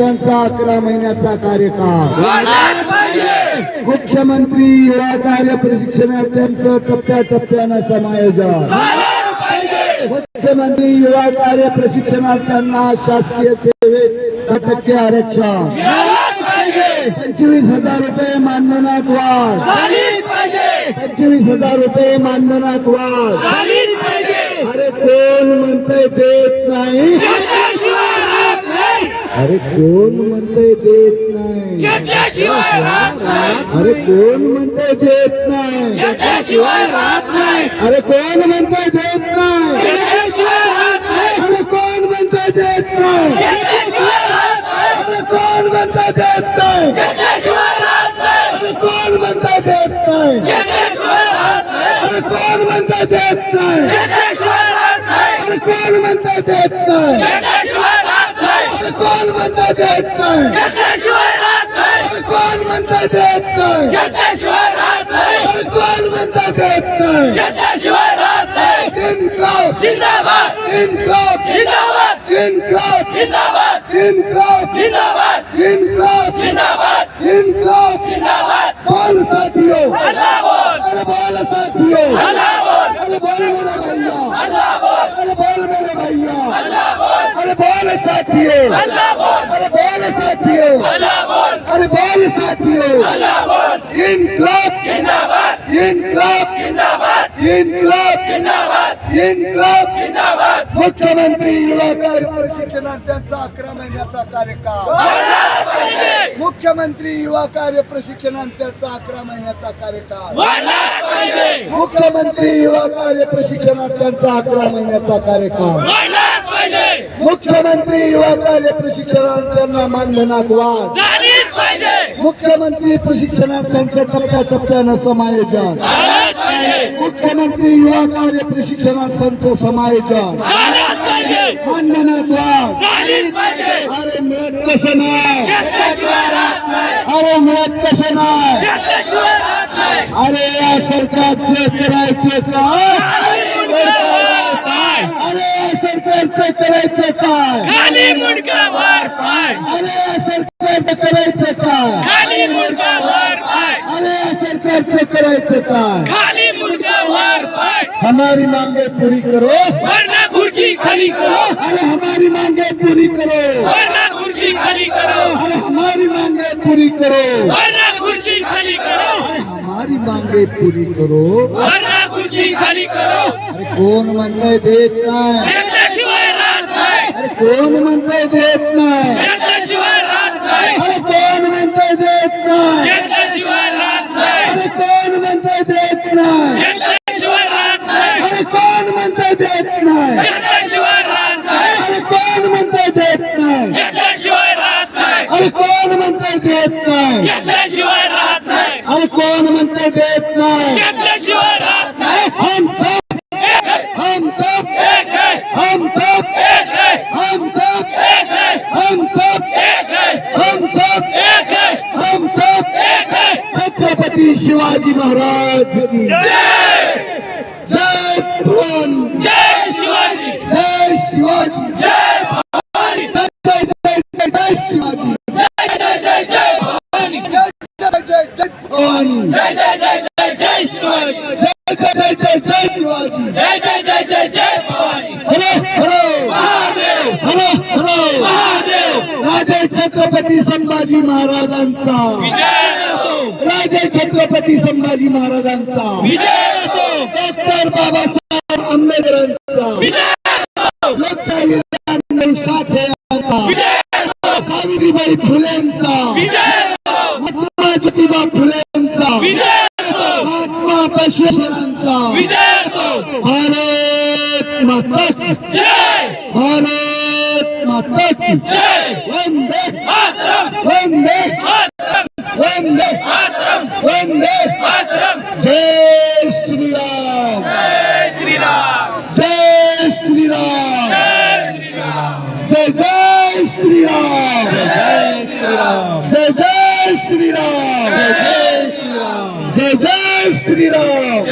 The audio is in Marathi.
त्यांचा अकरा महिन्याचा कार्यकाळ. मुख्यमंत्री युवा कार्य प्रशिक्षणार्थ्यांचं टप्प्याटप्प्यानं समायोजन. मुख्यमंत्री युवा कार्य प्रशिक्षणार्थ्यांना शासकीय सेवेत दहा टक्के आरक्षण. पंचवीस हजार रुपये मानधनात वाढ. पंचवीस हजार रुपये मानधनात वाढ. अरे कोण म्हणतंय देत नाही. अरे कोण म्हणतंय देत नाही? अरे कोण म्हणतंय देत नाही? अरे कोण म्हणतंय देत नाही? अरे कोण म्हणतंय देत नाही? अरे कोण म्हणतंय देत नाही? अरे कोण म्हणतंय देत नाही? अरे कोण म्हणतंय देत नाही. अरे कोण म्हणतंय देत नाही घेतल्याशिवाय राहत नाही म्हणतंय देत नाही कोण म्हणतंय देत नाही कोण म्हणतंय देत नाही इन्कलाब जिंदाबाद. इन्कलाब जिंदाबाद. इन्कलाब जिंदाबाद. इन्कलाब जिंदाबाद इन्कलाब जिंदाबाद इन्कलाब जिंदाबाद बोल साथियों अल्लाह बोल अरे बोल साथियों अल्लाह बोल अरे बोल मेरे भैया अल्लाह बोल अरे बोल मेरे भैया अल्लाह बोल अरे बोल साथियों। अरे बोल साथियों। अरे बोल साथियों। इनकलाब। जिंदाबाद इनकलाब। जिंदाबाद इनकलाब। जिंदाबाद इनकलाब। जिंदाबाद मुख्यमंत्री युवा कार्य प्रशिक्षणार्थ्यांचा अकरा महिन्याचा कार्यकाळ। मुख्यमंत्री युवा कार्य प्रशिक्षणार्थ्यांचा अकरा महिन्याचा कार्यकाळ। मुख्यमंत्री युवा कार्य प्रशिक्षणार्थ्यांचा अकरा महिन्याचा कार्यकाळ। मुख्यमंत्री युवा कार्य प्रशिक्षणार्थ्यांना मानधनात वाढ मुख्यमंत्री प्रशिक्षणार्थ्यांचं टप्प्याटप्प्यानं समायोजन. झालंच पाहिजे. मुख्यमंत्री युवा कार्य प्रशिक्षणार्थ्यांचं समायोजन. मानधनात वाढ अरे मिळत कसं नाही. अरे मिळत कसं नाही. अरे या सरकारचं करायचं या करायचं काय खाली मुंडका वर पाय अरे या सरकारचं करायचं काय खाली मुंडका वर पाय अरे या सरकारचं करायचं काय खाली मुंडका वर पाय हमारी मांगे पूरी करो। वरना खुर्ची खाली करो। अरे हमारी मांगे पूरी करो। वरना खुर्ची खाली करो। अरे हमारी मांगे पूरी करो। वरना खुर्ची खाली करो। अरे हमारी मांगे पूरी करो। वरना खुर्ची खाली करो। अरे कोण म्हणतंय देत नाही अरे कोण म्हणतंय देत नाही? अरे कोण म्हणतंय देत नाही? अरे कोण म्हणतंय देत नाही? अरे कोण म्हणतंय देत नाही? अरे कोण म्हणतंय देत नाही? अरे कोण म्हणतंय देत नाही? अरे कोण म्हणतंय देत नाही? शिवाजी महाराज की जय जय भवानी जय शिवाजी जय शिवाजी जय शिवाजी भवानी जय जय जय जय जय शिवाजी जय जय जय जय जय शिवाजी जय जय जय जय जय भवानी महादेव महादेव राजे छत्रपती संभाजी महाराजांचा विजय राजे छत्रपती संभाजी महाराजांचा. डॉक्टर बाबासाहेब आंबेडकरांचा. लोकशाही सावित्रीबाई फुलेंचा. महात्मा ज्योतिबा फुलेंचा. महात्मा बसवेश्वरांचा. भारत माता भारत माता वंदे मातरम! वंदे వందే జై శ్రీరామ్ జై శ్రీరామ్ జై జై శ్రీరామ్ జై జై శ్రీరామ్ జై జై శ్రీరామ్